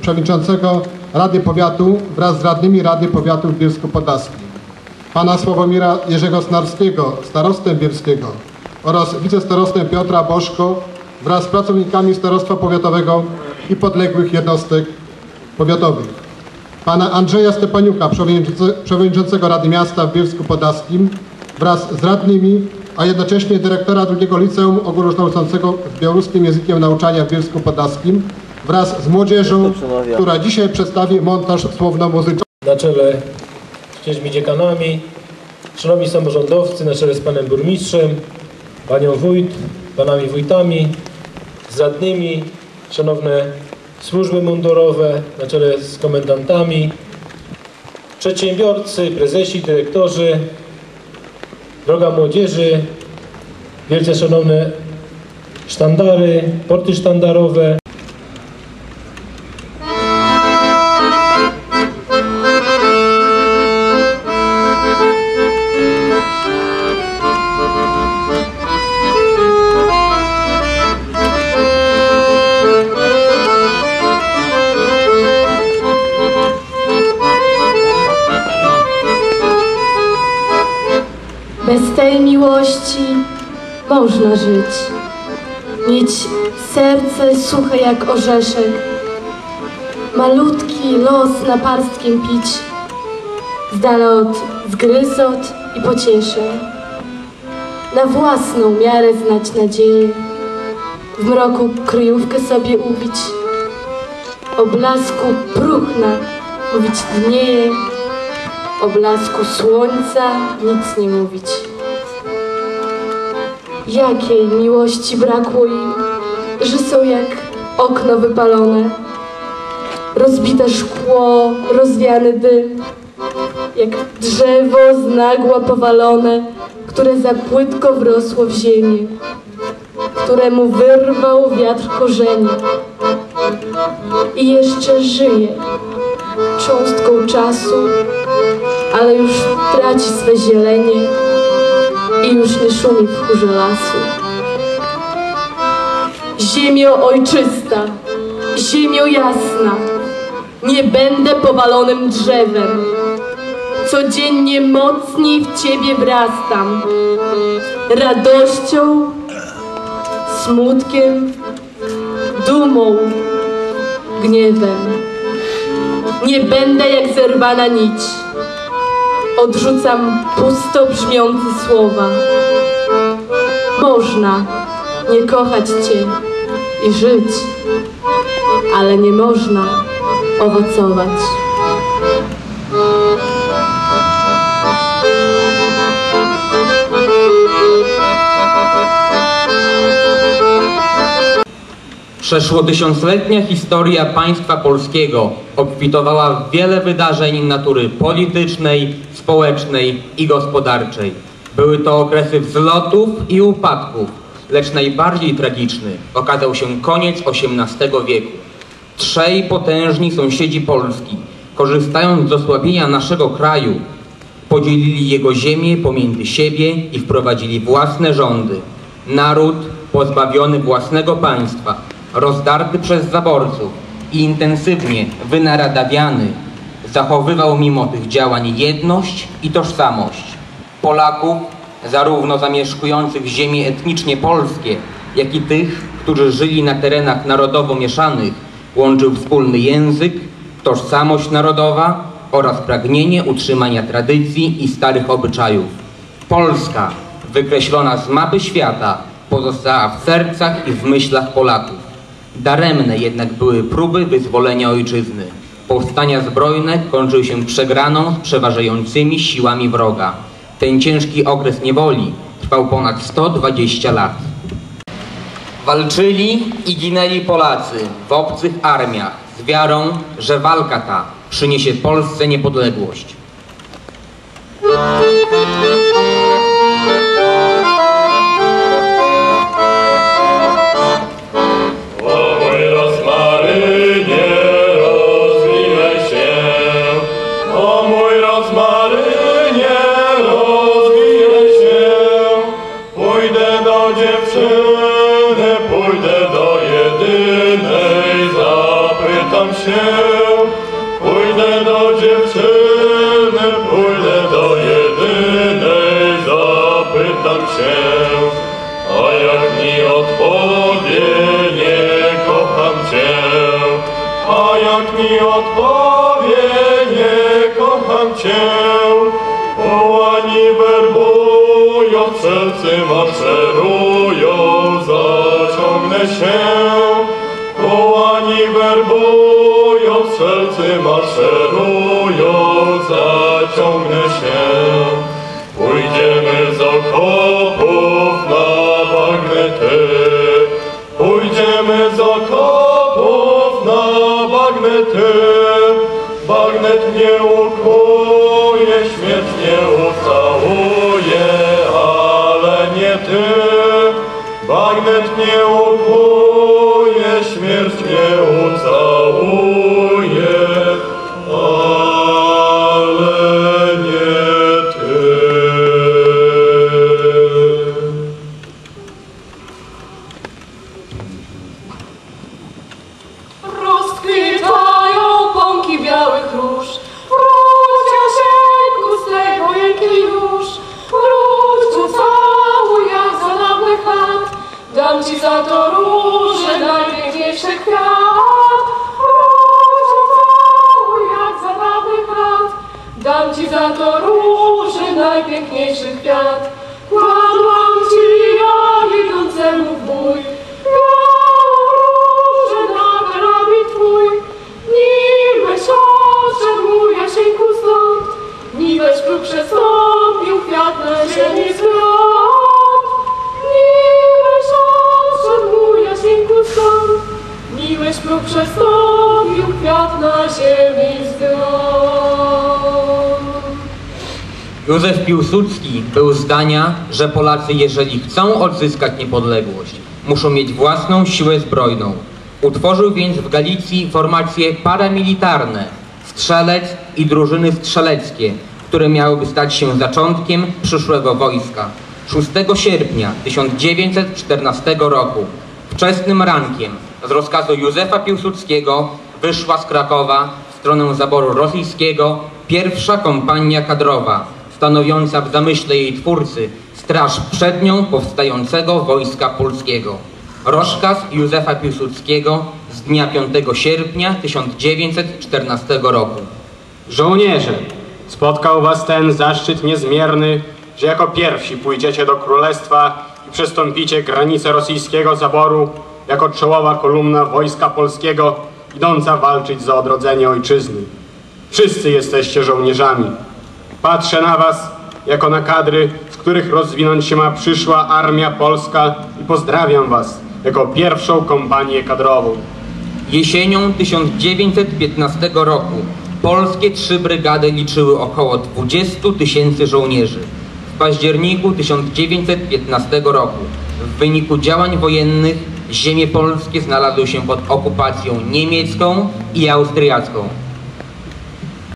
przewodniczącego Rady Powiatu wraz z radnymi Rady Powiatu w Bielsku Podlaskim, pana Sławomira Jerzego Snarskiego, starostę bielskiego oraz wicestarostę Piotra Bożko wraz z pracownikami Starostwa Powiatowego i podległych jednostek powiatowych, pana Andrzeja Stepaniuka, przewodniczące- przewodniczącego Rady Miasta w Bielsku Podlaskim wraz z radnymi, a jednocześnie dyrektora drugiego liceum ogólnokształcącego z białoruskim językiem nauczania w Bielsku Podlaskim wraz z młodzieżą, która dzisiaj przedstawi montaż słowno-muzyczny. na czele z księżmi dziekanami, szanowni samorządowcy na czele z panem burmistrzem, panią wójt, panami wójtami, z radnymi, szanowne służby mundurowe na czele z komendantami, przedsiębiorcy, prezesi, dyrektorzy, droga młodzieży, wielce szanowne sztandary, porty sztandarowe, Bez tej miłości można żyć. Mieć serce suche jak orzeszek. Malutki los na parstkiem pić. Z dala od zgryzot i pocieszeń. Na własną miarę znać nadzieję. W mroku kryjówkę sobie ubić. O blasku próchna mówić dnieje. O blasku słońca nic nie mówić. Jakiej miłości brakło im, że są jak okno wypalone, rozbite szkło, rozwiany dym, jak drzewo z nagła powalone, które za płytko wrosło w ziemię, któremu wyrwał wiatr korzenie i jeszcze żyje cząstką czasu, ale już traci swe zielenie i już nie szumi w chórze lasu. Ziemio ojczysta, ziemio jasna, nie będę powalonym drzewem. Codziennie mocniej w Ciebie wrastam, radością, smutkiem, dumą, gniewem. Nie będę jak zerwana nić. Odrzucam pusto brzmiące słowa. Można nie kochać Cię i żyć, ale nie można owocować. Przeszłotysiącletnia historia państwa polskiego obfitowała w wiele wydarzeń natury politycznej, społecznej i gospodarczej. Były to okresy wzlotów i upadków, lecz najbardziej tragiczny okazał się koniec XVIII wieku. Trzej potężni sąsiedzi Polski, korzystając z osłabienia naszego kraju, podzielili jego ziemię pomiędzy siebie i wprowadzili własne rządy. Naród pozbawiony własnego państwa, rozdarty przez zaborców i intensywnie wynaradawiany, zachowywał mimo tych działań jedność i tożsamość. Polaków, zarówno zamieszkujących ziemie etnicznie polskie, jak i tych, którzy żyli na terenach narodowo mieszanych, łączył wspólny język, tożsamość narodowa oraz pragnienie utrzymania tradycji i starych obyczajów. Polska, wykreślona z mapy świata, pozostała w sercach i w myślach Polaków. Daremne jednak były próby wyzwolenia ojczyzny. Powstania zbrojne kończyły się przegraną z przeważającymi siłami wroga. Ten ciężki okres niewoli trwał ponad 120 lat. Walczyli i ginęli Polacy w obcych armiach z wiarą, że walka ta przyniesie Polsce niepodległość. Rozmarynie, rozwijaj się. Pójdę do dziewczyny, pójdę do jedynej, zapytam się. Pójdę do dziewczyny, pójdę do jedynej, zapytam się. A jak mi odpowie, nie kocham cię. A jak mi odpowie, cię. Połani werbują, sercy maszerują, zaciągnę się. Połani werbują, sercy maszerują, zaciągnę się. Ty. Bagnet nie ukuje, śmierć nie ucałuje, dam ci za to róże najpiękniejszy kwiat. Wróć ucałuj jak za dawnych lat, dam ci za to róże najpiękniejszy kwiat. Kładłam ci ja idącemu w bój, niweś próg przestąpił kwiat na ziemi zgrot. Józef Piłsudski był zdania, że Polacy, jeżeli chcą odzyskać niepodległość, muszą mieć własną siłę zbrojną. Utworzył więc w Galicji formacje paramilitarne, strzelec i drużyny strzeleckie, które miałyby stać się zaczątkiem przyszłego wojska. 6 sierpnia 1914 roku, wczesnym rankiem, z rozkazu Józefa Piłsudskiego wyszła z Krakowa w stronę zaboru rosyjskiego pierwsza kompania kadrowa, stanowiąca w zamyśle jej twórcy straż przednią powstającego wojska polskiego. Rozkaz Józefa Piłsudskiego z dnia 5 sierpnia 1914 roku. Żołnierze, spotkał was ten zaszczyt niezmierny, że jako pierwsi pójdziecie do królestwa i przestąpicie granicę rosyjskiego zaboru jako czołowa kolumna wojska polskiego idąca walczyć za odrodzenie ojczyzny. Wszyscy jesteście żołnierzami. Patrzę na was jako na kadry, z których rozwinąć się ma przyszła armia polska i pozdrawiam was jako pierwszą kompanię kadrową. Jesienią 1915 roku polskie trzy brygady liczyły około 20 tysięcy żołnierzy. W październiku 1915 roku w wyniku działań wojennych ziemie polskie znalazły się pod okupacją niemiecką i austriacką.